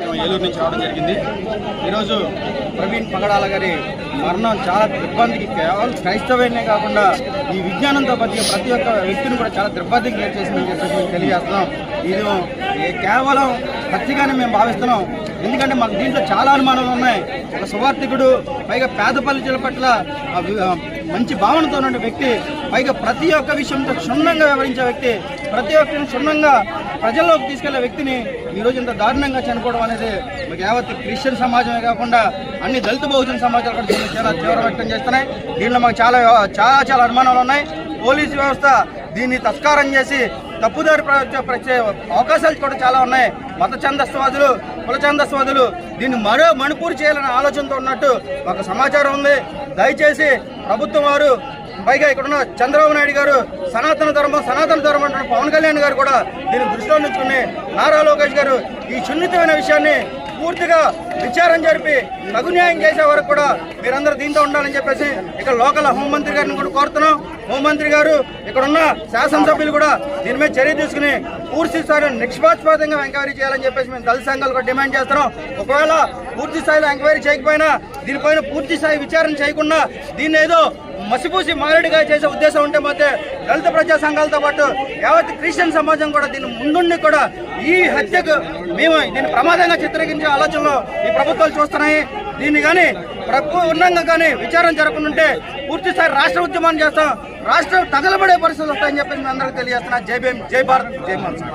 మేము ఏలూరు నుంచి రావడం జరిగింది. ఈరోజు ప్రవీణ్ పగడాల గారి మరణం చాలా దిగ్బందికి కేవలం క్రైస్తవేనే కాకుండా ఈ విజ్ఞానంతో బతికే ప్రతి ఒక్క వ్యక్తిని కూడా చాలా దిగ్బందికి చేసిందని చెప్పేసి మేము తెలియజేస్తున్నాం. ఇది కేవలం హత్యగానే మేము భావిస్తున్నాం. ఎందుకంటే మాకు దీంట్లో చాలా అనుమానాలు ఉన్నాయి. ఒక సువార్థికుడు పైగా పేద పల్లెల పట్ల మంచి భావనతో ఉన్న వ్యక్తి పైగా ప్రతి ఒక్క విషయంతో క్షుణ్ణంగా వ్యవహరించే వ్యక్తి ప్రతి ఒక్కరిని క్షుణ్ణంగా ప్రజల్లోకి తీసుకెళ్ళే వ్యక్తిని ఈ రోజు ఇంత దారుణంగా చనిపోవడం అనేది మాకు యావత్ క్రిస్టియన్ సమాజమే కాకుండా అన్ని దళిత బహుజన సమాజాలు కూడా దీన్ని చాలా తీవ్ర వ్యక్తం చేస్తున్నాయి. దీనిలో మాకు చాలా చాలా చాలా అనుమానాలు ఉన్నాయి. పోలీసు వ్యవస్థ దీన్ని తస్కారం చేసి తప్పుదారి ప్రచే అవకాశాలు కూడా చాలా ఉన్నాయి. మత ఛందస్వాదులు కుల ఛందస్వాదులు దీన్ని మరో మణిపూర్ చేయాలనే ఆలోచనతో ఉన్నట్టు ఒక సమాచారం ఉంది. దయచేసి ప్రభుత్వం వారు పైగా ఇక్కడున్న చంద్రబాబు నాయుడు గారు సనాతన ధర్మం సనాతన ధర్మం అంటున్న పవన్ కళ్యాణ్ గారు కూడా దీన్ని దృష్టిలో ఉంచుకుని నారా లోకేష్ గారు ఈ సున్నితమైన విషయాన్ని పూర్తిగా విచారం జరిపి తగు న్యాయం చేసే వరకు కూడా మీరందరూ దీంతో ఉండాలని చెప్పేసి ఇక్కడ లోకల్ హోంమంత్రి గారిని కూడా కోరుతున్నాం. హోంమంత్రి గారు ఇక్కడ ఉన్న శాసనసభ్యులు కూడా దీని మీద చర్య తీసుకుని పూర్తి స్థాయిలో నిష్పాక్షపాతంగా ఎంక్వైరీ చేయాలని చెప్పేసి మేము దళిత సంఘాలు కూడా డిమాండ్ చేస్తున్నాం. ఒకవేళ పూర్తి స్థాయిలో ఎంక్వైరీ చేయకపోయినా దీనిపైన పూర్తి స్థాయి విచారణ చేయకుండా దీన్ని ఏదో మసిపూసి మారడిగా చేసే ఉద్దేశం ఉంటే మధ్య దళిత ప్రజా సంఘాలతో పాటు యావత్ క్రిస్టియన్ సమాజం కూడా దీని ముందుండి కూడా ఈ హత్యకు మేము దీన్ని ప్రమాదంగా చిత్రీకరించే ఆలోచనలో ఈ ప్రభుత్వాలు చూస్తున్నాయి. దీన్ని కానీ ఉన్నంగా కానీ విచారం జరగకుంటే పూర్తి స్థాయి రాష్ట్ర ఉద్యమాన్ని చేస్తాం. రాష్ట్రం తగలబడే పరిస్థితులు వస్తాయని చెప్పి మీ అందరికీ తెలియజేస్తున్నా. జై భీమ్ జై భారత్ జై మాన్సా